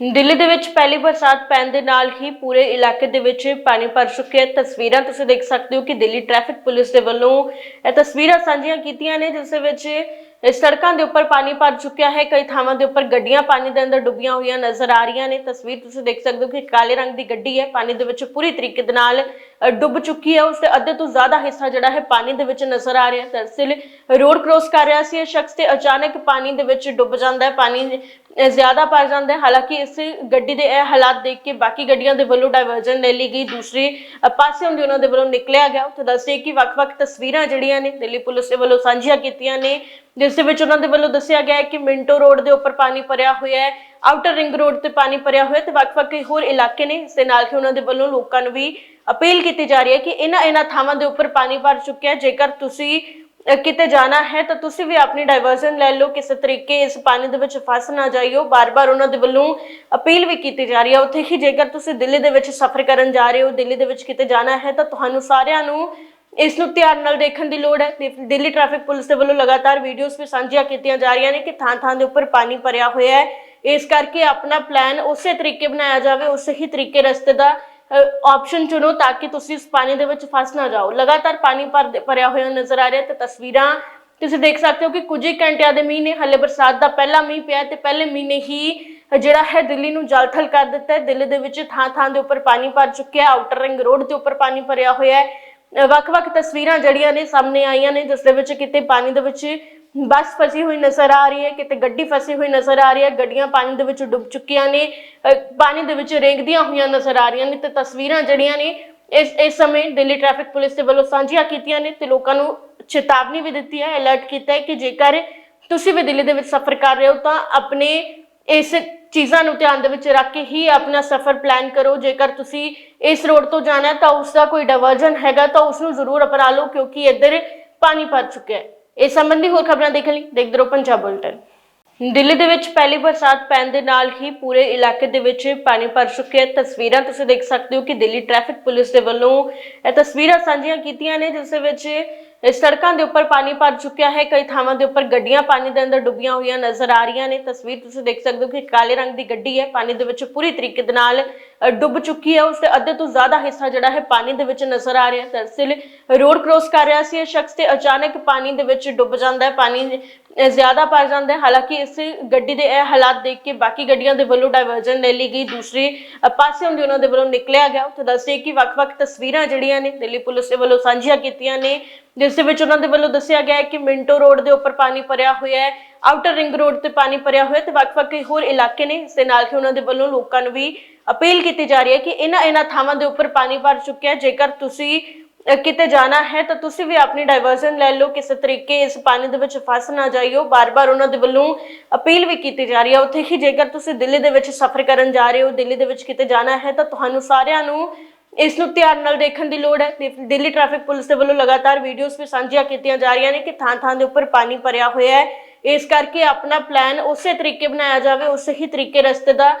ਦਿੱਲੀ ਦੇ ਵਿੱਚ ਪਹਿਲੀ ਬਰਸਾਤ ਪੈਣ ਦੇ ਨਾਲ ਹੀ ਪੂਰੇ ਇਲਾਕੇ ਦੇ ਵਿੱਚ ਪਾਣੀ ਭਰ ਚੁੱਕਿਆ ਤਸਵੀਰਾਂ ਤੁਸੀਂ ਦੇਖ ਸਕਦੇ ਹੋ ਕਿ ਦਿੱਲੀ ਟ੍ਰੈਫਿਕ ਪੁਲਿਸ ਦੇ ਵੱਲੋਂ ਇਹ ਤਸਵੀਰਾਂ ਸਾਂਝੀਆਂ ਕੀਤੀਆਂ ਨੇ, ਜਿਸ ਵਿੱਚ ਸੜਕਾਂ ਦੇ ਉੱਪਰ ਪਾਣੀ ਭਰ ਚੁੱਕਿਆ ਹੈ। ਕਈ ਥਾਵਾਂ ਦੇ ਉੱਪਰ ਗੱਡੀਆਂ ਪਾਣੀ ਦੇ ਅੰਦਰ ਡੁੱਬੀਆਂ ਹੋਈਆਂ ਨਜ਼ਰ ਆ ਰਹੀਆਂ ਨੇ। ਤਸਵੀਰ ਤੁਸੀਂ ਦੇਖ ਸਕਦੇ ਹੋ ਕਿ ਕਾਲੇ ਰੰਗ ਦੀ ਗੱਡੀ ਹੈ। ਪਾਣੀ ਦੇ ਵਿੱਚ ਪੂਰੀ ਤਰੀਕੇ ਦੇ ਨਾਲ ਡੁੱਬ ਚੁੱਕੀ ਹੈ। ਉਸ ਦੇ ਅੱਧੇ ਤੋਂ ਜ਼ਿਆਦਾ ਹਿੱਸਾ ਜਿਹੜਾ ਹੈ ਪਾਣੀ ਦੇ ਵਿੱਚ ਨਜ਼ਰ ਆ ਰਿਹਾ ਹੈ। ਦਰਅਸਲ ਰੋਡ ਕ੍ਰੋਸ ਕਰ ਰਿਹਾ ਸੀ ਇਹ ਸ਼ਖਸ ਤੇ ਅਚਾਨਕ ਪਾਣੀ ਦੇ ਵਿੱਚ ਡੁੱਬ ਜਾਂਦਾ ਹੈ। ਪਾਣੀ ਜ਼ਿਆਦਾ ਭਰ ਜਾਂਦਾ ਹੈ ਹਾਲਾਂਕਿ ਇਸ ਗੱਡੀ ਦੇ ਇਹ ਹਾਲਾਤ ਦੇਖ ਕੇ ਬਾਕੀ ਗੱਡੀਆਂ ਦੇ ਵੱਲੋਂ ਡਾਇਵਰਜਨ ਲੈ ਲਈ ਗਈ। ਦੂਸਰੇ ਪਾਸੇ ਹੁੰਦੀ ਉਹਨਾਂ ਦੇ ਵੱਲੋਂ ਨਿਕਲਿਆ ਗਿਆ। ਉੱਥੇ ਦੱਸਦੇ ਕਿ ਵੱਖ-ਵੱਖ ਤਸਵੀਰਾਂ ਜਿਹੜੀਆਂ ਨੇ, ਦਿੱਲੀ ਪੁਲਿਸ ਦੇ ਵੱਲੋਂ ਸਾਂਝੀਆਂ ਕੀਤੀਆਂ ਨੇ, ਜਿਸ ਦੇ ਵਿੱਚ ਉਹਨਾਂ ਦੇ ਵੱਲੋਂ ਦੱਸਿਆ ਗਿਆ ਹੈ ਕਿ ਮਿੰਟੋ ਰੋਡ ਦੇ ਉੱਪਰ ਪਾਣੀ ਭਰਿਆ ਹੋਇਆ ਹੈ ਆਊਟਰ ਰਿੰਗ ਰੋਡ ਤੇ ਪਾਣੀ ਭਰਿਆ ਹੋਇਆ ਤੇ ਵੱਖ-ਵੱਖ ਹੋਰ ਇਲਾਕੇ ਨੇ। ਇਸ ਦੇ ਨਾਲ ਕਿ ਉਹਨਾਂ ਦੇ ਵੱਲੋਂ ਲੋਕਾਂ ਨੂੰ ਵੀ ਅਪੀਲ ਕੀਤੀ ਜਾ ਰਹੀ ਹੈ ਕਿ ਇਹਨਾਂ ਇਹਨਾਂ ਥਾਵਾਂ ਦੇ ਉੱਪਰ ਪਾਣੀ ਭਰ ਚੁੱਕਿਆ ਜੇਕਰ ਤੁਸੀਂ ਕਿਤੇ ਜਾਣਾ ਹੈ ਤਾਂ ਤੁਸੀਂ ਵੀ ਆਪਣੀ ਡਾਈਵਰਜਨ ਲੈ ਲਓ, ਕਿਸੇ ਤਰੀਕੇ ਇਸ ਪਾਣੀ ਦੇ ਵਿੱਚ ਫਸ ਨਾ ਜਾਈਓ। ਬਾਰ-ਬਾਰ ਉਹਨਾਂ ਦੇ ਵੱਲੋਂ ਅਪੀਲ ਵੀ ਕੀਤੀ ਜਾ ਰਹੀ ਹੈ ਉੱਥੇ ਹੀ ਜੇਕਰ ਤੁਸੀਂ ਦਿੱਲੀ ਦੇ ਵਿੱਚ ਸਫ਼ਰ ਕਰਨ ਜਾ ਰਹੇ ਹੋ, ਦਿੱਲੀ ਦੇ ਵਿੱਚ ਕਿਤੇ ਜਾਣਾ ਹੈ ਤਾਂ ਤੁਹਾਨੂੰ ਸਾਰਿਆਂ ਨੂੰ ਇਸ ਨੂੰ ਧਿਆਨ ਨਾਲ ਦੇਖਣ ਦੀ ਲੋੜ ਹੈ। ਦਿੱਲੀ ਟ੍ਰੈਫਿਕ ਪੁਲਿਸ ਦੇ ਵੱਲੋਂ ਲਗਾਤਾਰ ਵੀਡੀਓਜ਼ ਵੀ ਸਾਂਝੀਆਂ ਕੀਤੀਆਂ ਜਾ ਰਹੀਆਂ ਨੇ ਕਿ ਥਾਂ-ਥਾਂ ਦੇ ਉੱਪਰ ਪਾਣੀ ਭਰਿਆ ਹੋਇਆ ਹੈ। ਇਸ ਕਰਕੇ ਆਪਣਾ ਪਲਾਨ ਉਸੇ ਤਰੀਕੇ ਬਣਾਇਆ ਜਾਵੇ, ਉਸੇ ਹੀ ਤਰੀਕੇ ਰਸਤੇ ਦਾ ਆਪਸ਼ਨ ਚੁਣੋ ਤਾਂ ਕਿ ਤੁਸੀਂ ਇਸ ਪਾਣੀ ਦੇ ਵਿੱਚ ਫਸ ਨਾ ਜਾਓ। ਲਗਾਤਾਰ ਪਾਣੀ ਭਰਿਆ ਹੋਇਆ ਨਜ਼ਰ ਆ ਰਿਹਾ ਤੇ ਤਸਵੀਰਾਂ ਤੁਸੀਂ ਦੇਖ ਸਕਦੇ ਹੋ ਕਿ ਕੁਝ ਹੀ ਘੰਟਿਆਂ ਦੇ ਮੀਂਹ ਨੇ ਹਲੇ ਬਰਸਾਤ ਦਾ ਪਹਿਲਾ ਮੀਂਹ ਪਿਆ ਤੇ ਪਹਿਲੇ ਮਹੀਨੇ ਹੀ ਜਿਹੜਾ ਹੈ ਦਿੱਲੀ ਨੂੰ ਜਲਥਲ ਕਰ ਦਿੱਤਾ ਹੈ। ਦਿੱਲੀ ਦੇ ਵਿੱਚ ਥਾਂ-ਥਾਂ ਦੇ ਉੱਪਰ ਪਾਣੀ ਭਰ ਚੁੱਕਿਆ ਆਊਟਰ ਰਿੰਗ ਰੋਡ ਦੇ ਉੱਪਰ ਪਾਣੀ ਭਰਿਆ ਹੋਇਆ ਹੈ। ਵੱਖ-ਵੱਖ ਤਸਵੀਰਾਂ ਜਿਹੜੀਆਂ ਨੇ ਸਾਹਮਣੇ ਆਈਆਂ ਨੇ, ਜਿਸ ਦੇ ਵਿੱਚ ਕਿਤੇ ਪਾਣੀ ਦੇ ਵਿੱਚ ਬੱਸ ਫਸੀ ਹੋਈ ਨਜ਼ਰ ਆ ਰਹੀ ਹੈ, ਕਿਤੇ ਗੱਡੀ ਫਸੀ ਹੋਈ ਨਜ਼ਰ ਆ ਰਹੀ ਹੈ, ਗੱਡੀਆਂ ਪਾਣੀ ਦੇ ਵਿੱਚ ਡੁੱਬ ਚੁੱਕੀਆਂ ਨੇ ਪਾਣੀ ਦੇ ਵਿੱਚ ਰੇਂਗਦੀਆਂ ਹੋਈਆਂ ਨਜ਼ਰ ਆ ਰਹੀਆਂ ਨੇ ਤੇ ਤਸਵੀਰਾਂ ਜਿਹੜੀਆਂ ਨੇ, ਇਸ ਇਸ ਸਮੇਂ ਦਿੱਲੀ ਟ੍ਰੈਫਿਕ ਪੁਲਿਸ ਦੇ ਵੱਲੋਂ ਸਾਂਝੀਆਂ ਕੀਤੀਆਂ ਨੇ ਤੇ ਲੋਕਾਂ ਨੂੰ ਚੇਤਾਵਨੀ ਵੀ ਦਿੱਤੀ ਹੈ ਅਲਰਟ ਕੀਤਾ ਹੈ ਕਿ ਜੇਕਰ ਤੁਸੀਂ ਵੀ ਦਿੱਲੀ ਦੇ ਵਿੱਚ ਸਫ਼ਰ ਕਰ ਰਹੇ ਹੋ ਤਾਂ ਆਪਣੇ ਇਸ ਚੀਜ਼ਾਂ ਨੂੰ ਧਿਆਨ ਦੇ ਵਿੱਚ ਰੱਖ ਕੇ ਹੀ ਆਪਣਾ ਸਫ਼ਰ ਪਲਾਨ ਕਰੋ, ਜੇਕਰ ਤੁਸੀਂ ਇਸ ਰੋਡ ਤੋਂ ਜਾਣਾ ਤਾਂ ਉਸ ਦਾ ਕੋਈ ਡਾਇਵਰਜਨ ਹੈਗਾ ਤਾਂ ਉਸ ਨੂੰ ਜ਼ਰੂਰ ਅਪਣਾ ਲਓ ਕਿਉਂਕਿ ਇੱਧਰ ਪਾਣੀ ਭਰ ਚੁੱਕਿਆ ਹੈ। ਇਸ ਸੰਬੰਧੀ ਹੋਰ ਖਬਰਾਂ ਦੇਖਣ ਲਈ ਦੇਖਦੇ ਰਹੋ ਪੰਜਾਬ ਬੁਲਟਨ। ਦਿੱਲੀ ਦੇ ਵਿੱਚ ਪਹਿਲੀ ਬਰਸਾਤ ਪੈਣ ਦੇ ਨਾਲ ਹੀ ਪੂਰੇ ਇਲਾਕੇ ਦੇ ਵਿੱਚ ਪਾਣੀ ਭਰ ਚੁੱਕਿਆ ਤਸਵੀਰਾਂ ਤੁਸੀਂ ਦੇਖ ਸਕਦੇ ਹੋ ਕਿ ਦਿੱਲੀ ਟ੍ਰੈਫਿਕ ਪੁਲਿਸ ਦੇ ਵੱਲੋਂ ਇਹ ਤਸਵੀਰਾਂ ਸਾਂਝੀਆਂ ਕੀਤੀਆਂ ਨੇ, ਜਿਸ ਦੇ ਵਿੱਚ ਇਹ ਸੜਕਾਂ ਦੇ ਉੱਪਰ ਪਾਣੀ ਭਰ ਚੁੱਕਿਆ ਹੈ, ਕਈ ਥਾਵਾਂ ਦੇ ਉੱਪਰ ਗੱਡੀਆਂ ਪਾਣੀ ਦੇ ਅੰਦਰ ਡੁੱਬੀਆਂ ਹੋਈਆਂ ਨਜ਼ਰ ਆ ਰਹੀਆਂ ਨੇ। ਤਸਵੀਰ ਤੁਸੀਂ ਦੇਖ ਸਕਦੇ ਹੋ ਕਿ ਕਾਲੇ ਰੰਗ ਦੀ ਗੱਡੀ ਹੈ, ਪਾਣੀ ਦੇ ਵਿੱਚ ਪੂਰੀ ਤਰੀਕੇ ਦੇ ਨਾਲ ਡੁੱਬ ਚੁੱਕੀ ਹੈ। ਉਸ ਦੇ ਅੱਧੇ ਤੋਂ ਜ਼ਿਆਦਾ ਹਿੱਸਾ ਜਿਹੜਾ ਹੈ ਪਾਣੀ ਦੇ ਵਿੱਚ ਨਜ਼ਰ ਆ ਰਿਹਾ ਹੈ। ਦਰਅਸਲ ਰੋਡ ਕ੍ਰੋਸ ਕਰ ਰਿਹਾ ਸੀ ਇਹ ਸ਼ਖਸ ਤੇ ਅਚਾਨਕ ਪਾਣੀ ਦੇ ਵਿੱਚ ਡੁੱਬ ਜਾਂਦਾ ਹੈ। ਪਾਣੀ ਜ਼ਿਆਦਾ ਭਰ ਜਾਂਦਾ ਹੈ ਹਾਲਾਂਕਿ ਇਸ ਗੱਡੀ ਦੇ ਇਹ ਹਾਲਾਤ ਦੇਖ ਕੇ ਬਾਕੀ ਗੱਡੀਆਂ ਦੇ ਵੱਲੋਂ ਡਾਇਵਰਜਨ ਲੈ ਲਈ ਗਈ। ਦੂਸਰੇ ਪਾਸੇ ਹੁੰਦੀ ਉਹਨਾਂ ਦੇ ਵੱਲੋਂ ਨਿਕਲਿਆ ਗਿਆ। ਉੱਥੇ ਦੱਸਦੇ ਕਿ ਵੱਖ-ਵੱਖ ਤਸਵੀਰਾਂ ਜਿਹੜੀਆਂ ਨੇ, ਦਿੱਲੀ ਪੁਲਿਸ ਦੇ ਵੱਲੋਂ ਸਾਂਝੀਆਂ ਕੀਤੀਆਂ ਨੇ, ਜਿਸ ਦੇ ਵਿੱਚ ਉਹਨਾਂ ਦੇ ਵੱਲੋਂ ਦੱਸਿਆ ਗਿਆ ਹੈ ਕਿ ਮਿੰਟੋ ਰੋਡ ਦੇ ਉੱਪਰ ਪਾਣੀ ਭਰਿਆ ਹੋਇਆ ਹੈ ਆਊਟਰ ਰਿੰਗ ਰੋਡ ਤੇ ਪਾਣੀ ਭਰਿਆ ਹੋਇਆ ਤੇ ਵੱਖ-ਵੱਖ ਹੋਰ ਇਲਾਕੇ ਨੇ। ਇਸ ਦੇ ਨਾਲ ਕਿ ਉਹਨਾਂ ਦੇ ਵੱਲੋਂ ਲੋਕਾਂ ਨੂੰ ਵੀ ਅਪੀਲ ਕੀਤੀ ਜਾ ਰਹੀ ਹੈ ਕਿ ਇਹਨਾਂ ਇਹਨਾਂ ਥਾਵਾਂ ਦੇ ਉੱਪਰ ਪਾਣੀ ਭਰ ਚੁੱਕਿਆ ਜੇਕਰ ਤੁਸੀਂ ਕਿਤੇ ਜਾਣਾ ਹੈ ਤਾਂ ਤੁਸੀਂ ਵੀ ਆਪਣੀ ਡਾਈਵਰਜਨ ਲੈ ਲਓ, ਕਿਸੇ ਤਰੀਕੇ ਇਸ ਪਾਣੀ ਦੇ ਵਿੱਚ ਫਸ ਨਾ ਜਾਈਓ। ਬਾਰ-ਬਾਰ ਉਹਨਾਂ ਦੇ ਵੱਲੋਂ ਅਪੀਲ ਵੀ ਕੀਤੀ ਜਾ ਰਹੀ ਹੈ ਉੱਥੇ ਹੀ ਜੇਕਰ ਤੁਸੀਂ ਦਿੱਲੀ ਦੇ ਵਿੱਚ ਸਫ਼ਰ ਕਰਨ ਜਾ ਰਹੇ ਹੋ, ਦਿੱਲੀ ਦੇ ਵਿੱਚ ਕਿਤੇ ਜਾਣਾ ਹੈ ਤਾਂ ਤੁਹਾਨੂੰ ਸਾਰਿਆਂ ਨੂੰ ਇਸ ਨੂੰ ਧਿਆਨ ਨਾਲ ਦੇਖਣ ਦੀ ਲੋੜ ਹੈ। ਦਿੱਲੀ ਟ੍ਰੈਫਿਕ ਪੁਲਿਸ ਦੇ ਵੱਲੋਂ ਲਗਾਤਾਰ ਵੀਡੀਓਜ਼ ਵੀ ਸਾਂਝੀਆਂ ਕੀਤੀਆਂ ਜਾ ਰਹੀਆਂ ਨੇ ਕਿ ਥਾਂ-ਥਾਂ ਦੇ ਉੱਪਰ ਪਾਣੀ ਭਰਿਆ ਹੋਇਆ ਹੈ। ਇਸ ਕਰਕੇ ਆਪਣਾ ਪਲਾਨ ਉਸੇ ਤਰੀਕੇ ਬਣਾਇਆ ਜਾਵੇ, ਉਸੇ ਹੀ ਤਰੀਕੇ ਰਸਤੇ ਦਾ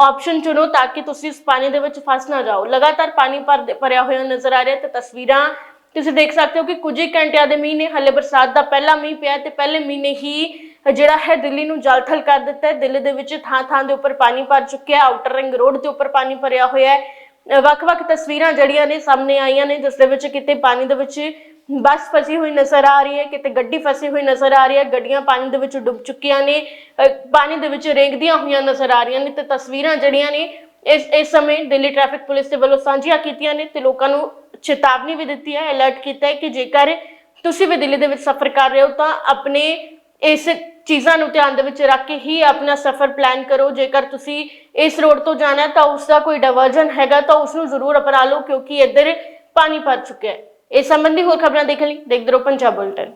ਆਪਸ਼ਨ ਚੁਣੋ ਤਾਂ ਕਿ ਤੁਸੀਂ ਇਸ ਪਾਣੀ ਦੇ ਵਿੱਚ ਫਸ ਨਾ ਜਾਓ। ਲਗਾਤਾਰ ਪਾਣੀ ਭਰਿਆ ਹੋਇਆ ਨਜ਼ਰ ਆ ਰਿਹਾ ਤੇ ਤਸਵੀਰਾਂ ਤੁਸੀਂ ਦੇਖ ਸਕਦੇ ਹੋ ਕਿ ਕੁਝ ਹੀ ਘੰਟਿਆਂ ਦੇ ਮੀਂਹ ਨੇ ਹਲੇ ਬਰਸਾਤ ਦਾ ਪਹਿਲਾ ਮੀਂਹ ਪਿਆ ਤੇ ਪਹਿਲੇ ਮਹੀਨੇ ਹੀ ਜਿਹੜਾ ਹੈ ਦਿੱਲੀ ਨੂੰ ਜਲਥਲ ਕਰ ਦਿੱਤਾ ਹੈ। ਦਿੱਲੀ ਦੇ ਵਿੱਚ ਥਾਂ-ਥਾਂ ਦੇ ਉੱਪਰ ਪਾਣੀ ਭਰ ਚੁੱਕਿਆ ਆਊਟਰ ਰਿੰਗ ਰੋਡ ਦੇ ਉੱਪਰ ਪਾਣੀ ਭਰਿਆ ਹੋਇਆ ਹੈ। ਵੱਖ-ਵੱਖ ਤਸਵੀਰਾਂ ਜਿਹੜੀਆਂ ਨੇ ਸਾਹਮਣੇ ਆਈਆਂ ਨੇ, ਜਿਸ ਦੇ ਵਿੱਚ ਕਿਤੇ ਪਾਣੀ ਦੇ ਵਿੱਚ ਬੱਸ ਫਸੀ ਹੋਈ ਨਜ਼ਰ ਆ ਰਹੀ ਹੈ, ਕਿਤੇ ਗੱਡੀ ਫਸੀ ਹੋਈ ਨਜ਼ਰ ਆ ਰਹੀ ਹੈ, ਗੱਡੀਆਂ ਪਾਣੀ ਦੇ ਵਿੱਚ ਡੁੱਬ ਚੁੱਕੀਆਂ ਨੇ ਪਾਣੀ ਦੇ ਵਿੱਚ ਰੇਂਗਦੀਆਂ ਹੋਈਆਂ ਨਜ਼ਰ ਆ ਰਹੀਆਂ ਨੇ ਤੇ ਤਸਵੀਰਾਂ ਜਿਹੜੀਆਂ ਨੇ, ਇਸ ਇਸ ਸਮੇਂ ਦਿੱਲੀ ਟ੍ਰੈਫਿਕ ਪੁਲਿਸ ਦੇ ਵੱਲੋਂ ਸਾਂਝੀਆਂ ਕੀਤੀਆਂ ਨੇ ਤੇ ਲੋਕਾਂ ਨੂੰ ਚੇਤਾਵਨੀ ਵੀ ਦਿੱਤੀ ਹੈ ਅਲਰਟ ਕੀਤਾ ਹੈ ਕਿ ਜੇਕਰ ਤੁਸੀਂ ਵੀ ਦਿੱਲੀ ਦੇ ਵਿੱਚ ਸਫ਼ਰ ਕਰ ਰਹੇ ਹੋ ਤਾਂ ਆਪਣੇ ਇਸ ਚੀਜ਼ਾਂ ਨੂੰ ਧਿਆਨ ਦੇ ਵਿੱਚ ਰੱਖ ਕੇ ਹੀ ਆਪਣਾ ਸਫ਼ਰ ਪਲਾਨ ਕਰੋ, ਜੇਕਰ ਤੁਸੀਂ ਇਸ ਰੋਡ ਤੋਂ ਜਾਣਾ ਤਾਂ ਉਸ ਦਾ ਕੋਈ ਡਾਇਵਰਜਨ ਹੈਗਾ ਤਾਂ ਉਸ ਨੂੰ ਜ਼ਰੂਰ ਅਪਣਾ ਲਓ ਕਿਉਂਕਿ ਇੱਧਰ ਪਾਣੀ ਭਰ ਚੁੱਕਿਆ ਹੈ। ਇਸ ਸੰਬੰਧੀ ਹੋਰ ਖਬਰਾਂ ਦੇਖਣ ਲਈ ਦੇਖਦੇ ਰਹੋ ਪੰਜਾਬ ਬੁਲਟਨ।